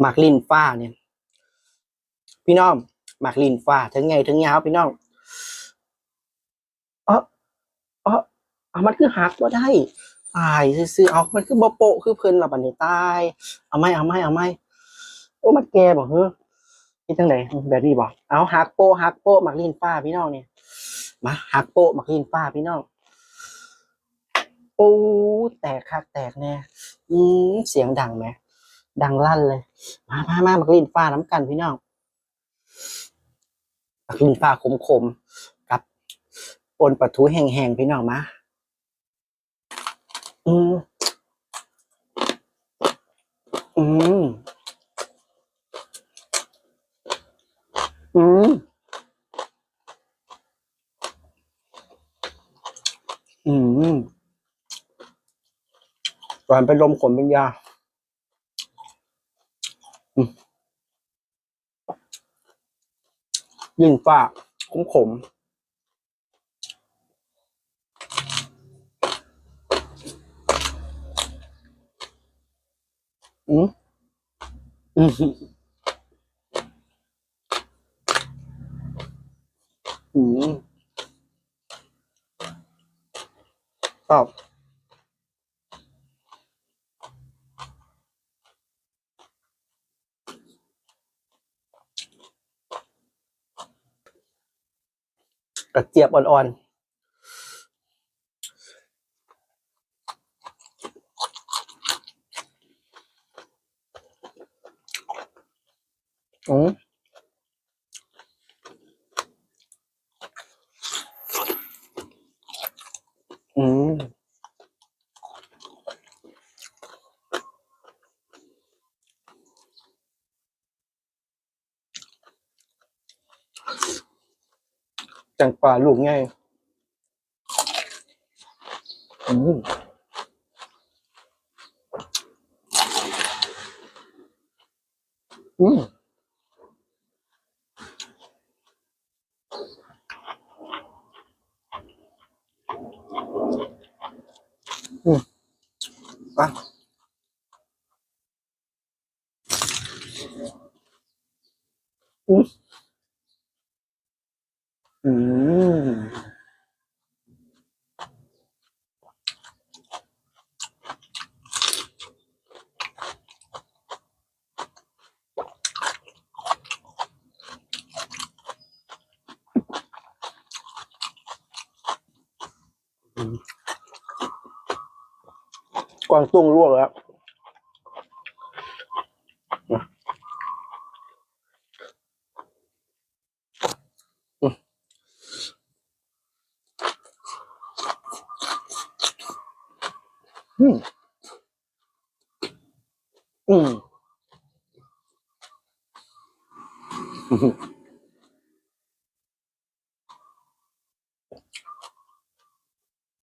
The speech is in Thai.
หมากลินฟ้าเนี่ย พี่น้องหมากลินฟ้าถึงไงถึงยาวพี่น้องเออเออเอามันคือหักว่าได้ตายซื่อเอามันคือบโปะคือเพิ่นละบันี้ตาย เอาไหมเอาไหมเอาไหมโอ้มันแก่บ่เฮ้อนี่จังไดแบบนี้บ่เอาหักโปหักโปหมากลินฟ้าพี่น้องเนี่ยมาหักโปหมากลินฟ้าพี่น้องโอ้แตกคักแตกแน่อืมเสียงดังไหม ดังลั่นเลย มามามาหมากลินฟ้าน้ำกันพี่น้องหมากลินฟ้าขมๆกับปนปลาทูแห้งๆพี่น้องมาอืมอืมอืมอืมหวานเป็นลมขมเป็นยา ยิ่งฟ้าขมขมอืมอืมอืมชอบ กระเจี๊ยบอ่อนๆอืมอืม จังปลาลูกง่ายอืมอืมอืมไปอืม อืมกวางตุ้งลวกแล้ว อืม อืม